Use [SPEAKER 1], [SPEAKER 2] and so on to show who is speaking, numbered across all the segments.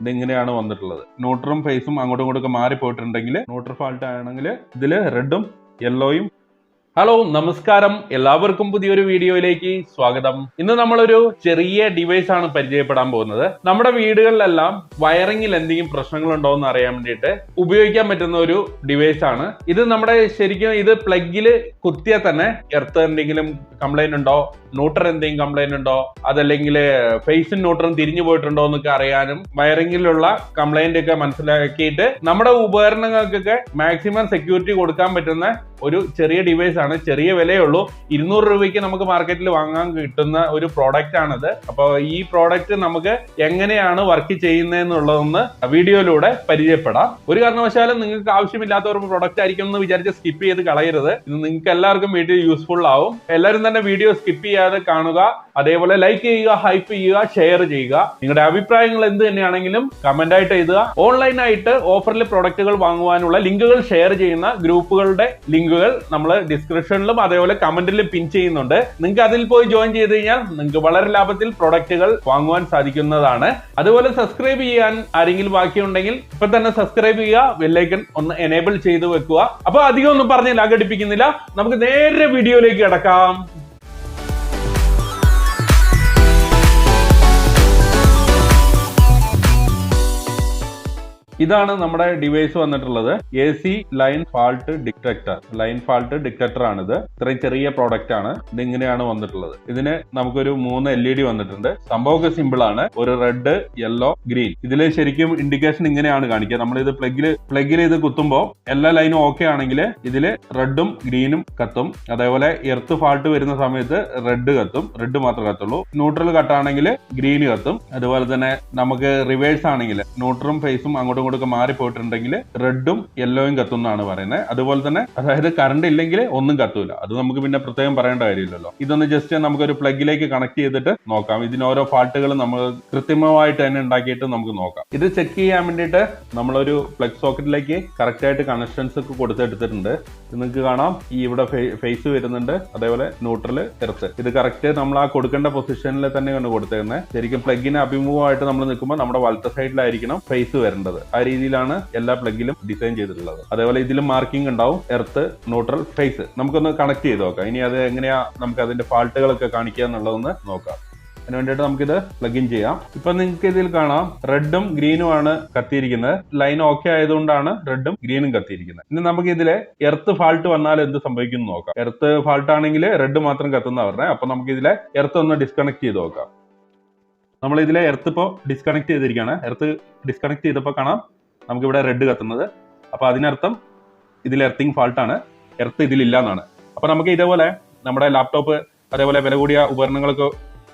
[SPEAKER 1] ഇതിങ്ങനെയാണ് വന്നിട്ടുള്ളത്. ന്യൂട്രും ഫേസും അങ്ങോട്ടും ഇങ്ങോട്ടൊക്കെ മാറി പോയിട്ടുണ്ടെങ്കിൽ ന്യൂട്രൽ ഫാൾട്ട് ആണെങ്കിൽ ഇതിൽ റെഡും യെല്ലോയും ഹലോ നമസ്കാരം. എല്ലാവർക്കും പുതിയൊരു വീഡിയോയിലേക്ക് സ്വാഗതം. ഇന്ന് നമ്മളൊരു ചെറിയ ഡിവൈസ് ആണ് പരിചയപ്പെടാൻ പോകുന്നത്. നമ്മുടെ വീടുകളിലെല്ലാം വയറിങ്ങിൽ എന്തെങ്കിലും പ്രശ്നങ്ങൾ ഉണ്ടോ എന്ന് അറിയാൻ വേണ്ടിയിട്ട് ഉപയോഗിക്കാൻ പറ്റുന്ന ഒരു ഡിവൈസ് ആണ്. ഇത് നമ്മുടെ ശരിക്കും ഇത് പ്ലഗിൽ കുത്തിയാൽ തന്നെ എർത്ത് എന്തെങ്കിലും കംപ്ലൈന്റ് ഉണ്ടോ? ന്യൂട്രൽ എന്തെങ്കിലും കംപ്ലൈന്റ് ഉണ്ടോ? അതല്ലെങ്കിൽ ഫേസും ന്യൂട്ടറും തിരിഞ്ഞു പോയിട്ടുണ്ടോ എന്നൊക്കെ അറിയാനും വയറിങ്ങിലുള്ള കംപ്ലൈന്റ് ഒക്കെ മനസ്സിലാക്കിയിട്ട് നമ്മുടെ ഉപകരണങ്ങൾക്കൊക്കെ മാക്സിമം സെക്യൂരിറ്റി കൊടുക്കാൻ പറ്റുന്ന ഒരു ചെറിയ ഡിവൈസ് ആണ്. ചെറിയ വിലയുള്ളൂ. ഇരുന്നൂറ് രൂപയ്ക്ക് നമുക്ക് മാർക്കറ്റിൽ വാങ്ങാൻ കിട്ടുന്ന ഒരു പ്രോഡക്റ്റ് ആണിത്. അപ്പോൾ ഈ പ്രോഡക്റ്റ് നമുക്ക് എങ്ങനെയാണ് വർക്ക് ചെയ്യുന്നതെന്നുള്ളതൊന്ന് വീഡിയോയിലൂടെ പരിചയപ്പെടാം. ഒരു കാരണവശാലും നിങ്ങൾക്ക് ആവശ്യമില്ലാത്ത ഒരു പ്രോഡക്റ്റ് ആയിരിക്കും എന്ന് വിചാരിച്ച് സ്കിപ്പ് ചെയ്ത് കളയരുത്. ഇത് നിങ്ങൾക്ക് എല്ലാവർക്കും വീഡിയോ യൂസ്ഫുൾ ആവും. എല്ലാവരും തന്നെ വീഡിയോ സ്കിപ്പ് ചെയ്യാതെ കാണുക. അതേപോലെ ലൈക്ക് ചെയ്യുക ഹൈപ്പ് ചെയ്യുക ഷെയർ ചെയ്യുക. നിങ്ങളുടെ അഭിപ്രായങ്ങൾ എന്ത് തന്നെയാണെങ്കിലും കമന്റ് ആയിട്ട് എഴുതുക. ഓൺലൈനായിട്ട് ഓഫറിൽ പ്രോഡക്റ്റുകൾ വാങ്ങുവാനുള്ള ലിങ്കുകൾ ഷെയർ ചെയ്യുന്ന ഗ്രൂപ്പുകളുടെ ലിങ്കുകൾ നമ്മൾ ഡിസ്ക്രിപ്ഷനിലും അതേപോലെ കമന്റിലും പിൻ ചെയ്യുന്നുണ്ട്. നിങ്ങൾക്ക് അതിൽ പോയി ജോയിൻ ചെയ്ത് കഴിഞ്ഞാൽ നിങ്ങൾക്ക് വളരെ ലാഭത്തിൽ പ്രൊഡക്റ്റുകൾ വാങ്ങുവാൻ സാധിക്കുന്നതാണ്. അതുപോലെ സബ്സ്ക്രൈബ് ചെയ്യാൻ ആരെങ്കിലും ബാക്കിയുണ്ടെങ്കിൽ ഇപ്പൊ തന്നെ സബ്സ്ക്രൈബ് ചെയ്യുക വെല്ലേക്കൻ ഒന്ന് എനേബിൾ ചെയ്ത് വെക്കുക. അപ്പൊ അധികം ഒന്നും പറഞ്ഞ് ലാഗടിപ്പിക്കുന്നില്ല നമുക്ക് നേരെ വീഡിയോയിലേക്ക് കിടക്കാം. ഇതാണ് നമ്മുടെ ഡിവൈസ് വന്നിട്ടുള്ളത്. A C line fault detector line fault detector ആണിത്. ഇത്രയും ചെറിയ പ്രോഡക്റ്റ് ആണ്. ഇതിങ്ങനെയാണ് വന്നിട്ടുള്ളത്. ഇതിന് നമുക്കൊരു മൂന്ന് എൽ ഇ ഡി വന്നിട്ടുണ്ട്. സംഭവമൊക്കെ സിമ്പിൾ ആണ്. ഒരു റെഡ് യെല്ലോ ഗ്രീൻ ഇതിൽ ശരിക്കും ഇൻഡിക്കേഷൻ ഇങ്ങനെയാണ് കാണിക്കുക. നമ്മൾ ഇത് പ്ലഗിൽ പ്ലഗിൽ ഇത് കുത്തുമ്പോൾ എല്ലാ ലൈനും ഓക്കെ ആണെങ്കിൽ ഇതിൽ റെഡും ഗ്രീനും കത്തും. അതേപോലെ എർത്ത് ഫാൾട്ട് വരുന്ന സമയത്ത് റെഡ് കത്തും. റെഡ് മാത്രമേ കത്തുള്ളൂ. ന്യൂട്രൽ കട്ടാണെങ്കിൽ ഗ്രീൻ കത്തും. അതുപോലെ തന്നെ നമുക്ക് റിവേഴ്സ് ആണെങ്കിൽ ന്യൂട്രലും ഫേസും അങ്ങോട്ടും ഇങ്ങോട്ടും ഒക്കെ മാറിപ്പോയിട്ടുണ്ടെങ്കിൽ റെഡും യെല്ലോയും കത്തുന്നാണ് പറയുന്നത്. അതുപോലെ തന്നെ അതായത് കറണ്ട് ഇല്ലെങ്കിൽ ഒന്നും കത്തൂല. അത് നമുക്ക് പിന്നെ പ്രത്യേകം പറയേണ്ട കാര്യമില്ലല്ലോ. ഇതൊന്ന് ജസ്റ്റ് നമുക്കൊരു പ്ലഗിലേക്ക് കണക്ട് ചെയ്തിട്ട് നോക്കാം. ഇതിന് ഓരോ ഫാൾട്ടുകൾ നമ്മൾ കൃത്രിമമായിട്ട് തന്നെ ഉണ്ടാക്കിയിട്ട് നമുക്ക് നോക്കാം. ഇത് ചെക്ക് ചെയ്യാൻ വേണ്ടിയിട്ട് നമ്മളൊരു പ്ലഗ് സോക്കറ്റിലേക്ക് കറക്റ്റ് ആയിട്ട് കണക്ഷൻസ് ഒക്കെ കൊടുത്തെടുത്തിട്ടുണ്ട്. നിങ്ങൾക്ക് കാണാം. ഈ ഇവിടെ ഫേസ് വരുന്നുണ്ട്. അതേപോലെ ന്യൂട്രൽ എർത്ത് ഇത് കറക്റ്റ് നമ്മൾ ആ കൊടുക്കേണ്ട പൊസിഷനിൽ തന്നെ കൊണ്ട് കൊടുത്തേക്കുന്നത് ശരിക്കും പ്ലഗിന് അഭിമുഖമായിട്ട് നമ്മൾ നിൽക്കുമ്പോൾ നമ്മുടെ വലത്തെ സൈഡിലായിരിക്കണം ഫേസ് വരേണ്ടത്. രീതിയിലാണ് എല്ലാ പ്ലഗിലും ഡിസൈൻ ചെയ്തിട്ടുള്ളത്. അതേപോലെ ഇതിലും മാർക്കിംഗ് ഉണ്ടാവും. എർത്ത് ന്യൂട്രൽ ഫേസ് നമുക്കൊന്ന് കണക്ട് ചെയ്ത് നോക്കാം. ഇനി അത് എങ്ങനെയാ നമുക്ക് അതിന്റെ ഫാൾട്ടുകളൊക്കെ കാണിക്കുക എന്നുള്ളതൊന്ന് നോക്കാം. അതിന് വേണ്ടിയിട്ട് നമുക്കിത് പ്ലഗിൻ ചെയ്യാം. ഇപ്പൊ നിങ്ങൾക്ക് ഇതിൽ കാണാം. റെഡും ഗ്രീനും ആണ് കത്തിയിരിക്കുന്നത്. ലൈൻ ഓക്കെ ആയതുകൊണ്ടാണ് റെഡും ഗ്രീനും കത്തിയിരിക്കുന്നത്. ഇനി നമുക്ക് ഇതിലെ എർത്ത് ഫാൾട്ട് വന്നാൽ എന്ത് സംഭവിക്കും നോക്കാം. എർത്ത് ഫാൾട്ട് ആണെങ്കിൽ റെഡ് മാത്രം കത്തുന്ന പറഞ്ഞത് അപ്പൊ നമുക്ക് ഇതിലെ എർത്ത് ഒന്ന് ഡിസ്കണക്ട് ചെയ്ത് നോക്കാം. നമ്മൾ ഇതിലെ എർത്ത് ഇപ്പോൾ ഡിസ്കണക്ട് ചെയ്തിരിക്കുകയാണ്. എർത്ത് ഡിസ്കണക്ട് ചെയ്തപ്പോൾ കാണാം നമുക്കിവിടെ റെഡ് കത്തുന്നത്. അപ്പോൾ അതിനർത്ഥം ഇതിൽ എർത്തിങ് ഫാൾട്ടാണ് എർത്ത് ഇതിലില്ല എന്നാണ് അപ്പോൾ നമുക്ക് ഇതേപോലെ നമ്മുടെ ലാപ്ടോപ്പ് അതേപോലെ വില കൂടിയ ഉപകരണങ്ങളൊക്കെ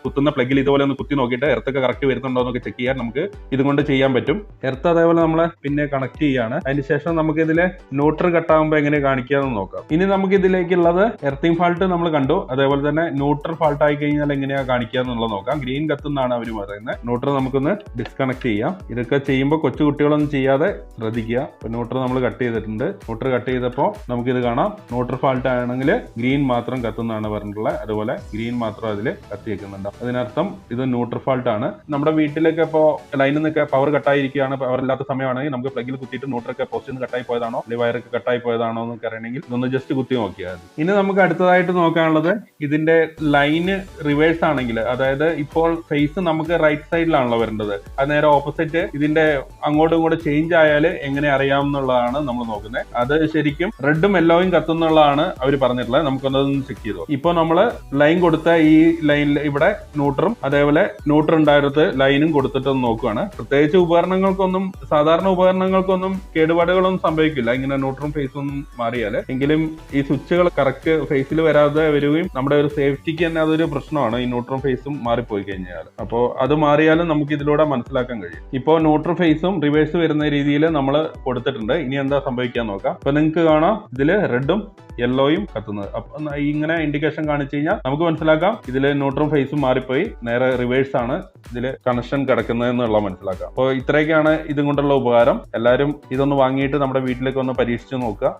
[SPEAKER 1] കുത്തുന്ന പ്ലഗിൽ ഇതുപോലെ ഒന്ന് കുത്തി നോക്കിയിട്ട് എർത്തൊക്കെ കറക്റ്റ് വരുന്നുണ്ടോ എന്നൊക്കെ ചെക്ക് ചെയ്യാൻ നമുക്ക് ഇതുകൊണ്ട് ചെയ്യാൻ പറ്റും. എർത്ത് അതേപോലെ നമ്മൾ പിന്നെ കണക്ട് ചെയ്യാണ്. അതിന് ശേഷം നമുക്ക് ഇതിലെ ന്യൂട്രൽ കട്ടാകുമ്പോൾ എങ്ങനെ കാണിക്കാന്ന് നോക്കാം. ഇനി നമുക്ക് ഇതിലേക്കുള്ളത് എർത്തിങ് ഫാൾട്ട് നമ്മൾ കണ്ടു. അതേപോലെ തന്നെ ന്യൂട്രൽ ഫാൾട്ട് ആയി കഴിഞ്ഞാൽ എങ്ങനെയാ കാണിക്കുക എന്നുള്ളത് നോക്കാം. ഗ്രീൻ കത്തുന്നാണ് അവർ പറയുന്നത് ന്യൂട്രൽ നമുക്കൊന്ന് ഡിസ്കണക്ട് ചെയ്യാം. ഇതൊക്കെ ചെയ്യുമ്പോൾ കൊച്ചു കുട്ടികളൊന്നും ചെയ്യാതെ ശ്രദ്ധിക്കുക. ഇപ്പൊ ന്യൂട്രൽ നമ്മൾ കട്ട് ചെയ്തിട്ടുണ്ട്. ന്യൂട്രൽ കട്ട് ചെയ്തപ്പോൾ നമുക്കിത് കാണാം. ന്യൂട്രൽ ഫാൾട്ട് ആണെങ്കിൽ ഗ്രീൻ മാത്രം കത്തുന്നതാണ് പറഞ്ഞിട്ടുള്ളത് അതുപോലെ ഗ്രീൻ മാത്രം അതിൽ കത്തി വെക്കുന്നുണ്ട് അതിനർത്ഥം ഇത് ന്യൂട്രൽ ഫാൾട്ട് ആണ്. നമ്മുടെ വീട്ടിലൊക്കെ ഇപ്പോൾ ലൈനിൽ നിന്നൊക്കെ പവർ കട്ടായിരിക്കുകയാണ് പവർ ഇല്ലാത്ത സമയമാണെങ്കിൽ നമുക്ക് പ്ലഗിൽ കുത്തിയിട്ട് ന്യൂട്രൊക്കെ പോസ്റ്റിൽ കട്ടായി പോയതാണോ? അല്ലെങ്കിൽ വയറൊക്കെ കട്ടായി പോയതാണോ എന്നൊക്കെ അറിയണമെങ്കിൽ ഇതൊന്ന് ജസ്റ്റ് കുത്തി നോക്കിയാൽ മതി. ഇനി നമുക്ക് അടുത്തതായിട്ട് നോക്കാനുള്ളത് ഇതിന്റെ ലൈന് റിവേഴ്സ് ആണെങ്കിൽ അതായത് ഇപ്പോൾ ഫേസ് നമുക്ക് റൈറ്റ് സൈഡിലാണല്ലോ വരേണ്ടത്. അത് നേരെ ഓപ്പോസിറ്റ് ഇതിന്റെ അങ്ങോട്ടും ഇങ്ങോട്ടും ചേഞ്ച് ആയാൽ എങ്ങനെ അറിയാം എന്നുള്ളതാണ് നമ്മൾ നോക്കുന്നത്. അത് ശരിക്കും റെഡും യെല്ലോയും കത്തുന്നുള്ളതാണ് അവർ പറഞ്ഞിട്ടുള്ളത്. നമുക്കൊന്നതൊന്ന് ചെക്ക് ചെയ്തു ഇപ്പോൾ നമ്മൾ ലൈൻ കൊടുത്ത ഈ ലൈനിൽ ഇവിടെ ന്യൂട്രും അതേപോലെ ന്യൂട്രൽ ഉണ്ടായിരുന്നത് ലൈനും കൊടുത്തിട്ട് നോക്കുകയാണ് പ്രത്യേകിച്ച് ഉപകരണങ്ങൾക്കൊന്നും സാധാരണ ഉപകരണങ്ങൾക്കൊന്നും കേടുപാടുകളൊന്നും സംഭവിക്കില്ല. ഇങ്ങനെ ന്യൂട്രും ഫേസും ഒന്നും മാറിയാൽ എങ്കിലും ഈ സ്വിച്ചുകൾ കറക്റ്റ് ഫേസിൽ വരാതെ വരികയും നമ്മുടെ ഒരു സേഫ്റ്റിക്ക് തന്നെ അതൊരു പ്രശ്നമാണ്. ഈ ന്യൂട്രും ഫേസും മാറിപ്പോയി കഴിഞ്ഞാൽ അപ്പോൾ അത് മാറിയാലും നമുക്ക് ഇതിലൂടെ മനസ്സിലാക്കാൻ കഴിയും. ഇപ്പോൾ ന്യൂട്രൽ ഫേസും റിവേഴ്സ് വരുന്ന രീതിയിൽ നമ്മൾ കൊടുത്തിട്ടുണ്ട്. ഇനി എന്താ സംഭവിക്കാൻ നോക്കാം. അപ്പോൾ നിങ്ങൾക്ക് കാണാം ഇതിൽ റെഡും യെല്ലോയും കത്തുന്നത്. അപ്പൊ ഇങ്ങനെ ഇൻഡിക്കേഷൻ കാണിച്ചു കഴിഞ്ഞാൽ നമുക്ക് മനസ്സിലാക്കാം ഇതിൽ ന്യൂട്രും ഫേസും മാറിപ്പോയി. നേരെ റിവേഴ്സ് ആണ് ഇതിൽ കണക്ഷൻ കിടക്കുന്നത് എന്നുള്ള മനസ്സിലാക്കാം അപ്പോൾ ഇത്രയൊക്കെയാണ് ഇതും കൊണ്ടുള്ള ഉപകാരം. എല്ലാവരും ഇതൊന്ന് വാങ്ങിയിട്ട് നമ്മുടെ വീട്ടിലേക്ക് ഒന്ന് പരീക്ഷിച്ച് നോക്കുക.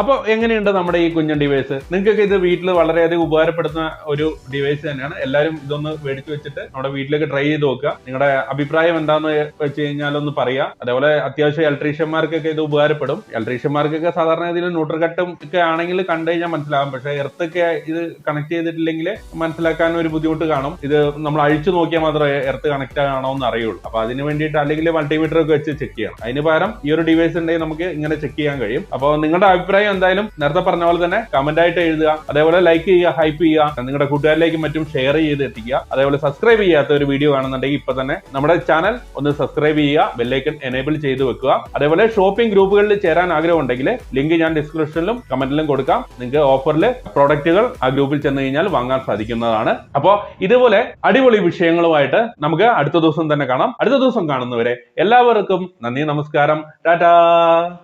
[SPEAKER 1] അപ്പോൾ എങ്ങനെയുണ്ട് നമ്മുടെ ഈ കുഞ്ഞൻ ഡിവൈസ് നിങ്ങൾക്കൊക്കെ ഇത് വീട്ടിൽ വളരെയധികം ഉപകാരപ്പെടുന്ന ഒരു ഡിവൈസ് തന്നെയാണ്. എല്ലാവരും ഇതൊന്ന് മേടിച്ചു വെച്ചിട്ട് നമ്മുടെ വീട്ടിലേക്ക് ട്രൈ ചെയ്ത് നോക്കുക. നിങ്ങളുടെ അഭിപ്രായം എന്താന്ന് വെച്ച് കഴിഞ്ഞാൽ ഒന്ന് പറയുക അതേപോലെ അത്യാവശ്യം ഇലക്ട്രീഷ്യന്മാർക്കൊക്കെ ഇത് ഉപകാരപ്പെടും. ഇലക്ട്രീഷ്യന്മാർക്കൊക്കെ സാധാരണ ഇതിൽ ന്യൂട്രൽ കട്ടും ഒക്കെ ആണെങ്കിൽ കണ്ടു കഴിഞ്ഞാൽ മനസ്സിലാകും പക്ഷെ എർത്തൊക്കെ ഇത് കണക്ട് ചെയ്തിട്ടില്ലെങ്കിൽ മനസ്സിലാക്കാൻ ഒരു ബുദ്ധിമുട്ട് കാണും. ഇത് നമ്മൾ അഴിച്ചു നോക്കിയാൽ മാത്രമേ എർത്ത് കണക്ട് ആണോ എന്ന് അറിയുള്ളൂ. അപ്പൊ അതിന് വേണ്ടിയിട്ട് അല്ലെങ്കിൽ മൾട്ടിമീറ്റർ ഒക്കെ വെച്ച് ചെക്ക് ചെയ്യണം. അതിന് പകരം ഈ ഒരു ഡിവൈസ് ഉണ്ടെങ്കിൽ നമുക്ക് ഇങ്ങനെ ചെക്ക് ചെയ്യാൻ കഴിയും. അപ്പോൾ നിങ്ങളുടെ അഭിപ്രായം എന്തായാലും. നേരത്തെ പറഞ്ഞ പോലെ തന്നെ കമന്റ് ആയിട്ട് എഴുതുക. അതേപോലെ ലൈക്ക് ചെയ്യുക ഹൈപ്പ് ചെയ്യുക. നിങ്ങളുടെ കൂട്ടുകാരിലേക്കും മറ്റും ഷെയർ ചെയ്ത് എത്തിക്കുക. അതേപോലെ സബ്സ്ക്രൈബ് ചെയ്യാത്ത ഒരു വീഡിയോ കാണുന്നുണ്ടെങ്കിൽ ഇപ്പൊ തന്നെ നമ്മുടെ ചാനൽ ഒന്ന് സബ്സ്ക്രൈബ് ചെയ്യുക. ബെല്ലൈക്കൺ എനേബിൾ ചെയ്ത് വെക്കുക. അതേപോലെ ഷോപ്പിംഗ് ഗ്രൂപ്പുകളിൽ ചേരാൻ ആഗ്രഹം ഉണ്ടെങ്കിൽ ലിങ്ക് ഞാൻ ഡിസ്ക്രിപ്ഷനിലും കമന്റിലും കൊടുക്കാം. നിങ്ങൾക്ക് ഓഫറിൽ പ്രോഡക്റ്റുകൾ ആ ഗ്രൂപ്പിൽ ചെന്ന് കഴിഞ്ഞാൽ വാങ്ങാൻ സാധിക്കുന്നതാണ്. അപ്പോൾ ഇതുപോലെ അടിപൊളി വിഷയങ്ങളുമായിട്ട് നമുക്ക് അടുത്ത ദിവസം തന്നെ കാണാം. അടുത്ത ദിവസം കാണുന്നവരെ എല്ലാവർക്കും നന്ദി നമസ്കാരം. ടാറ്റാ!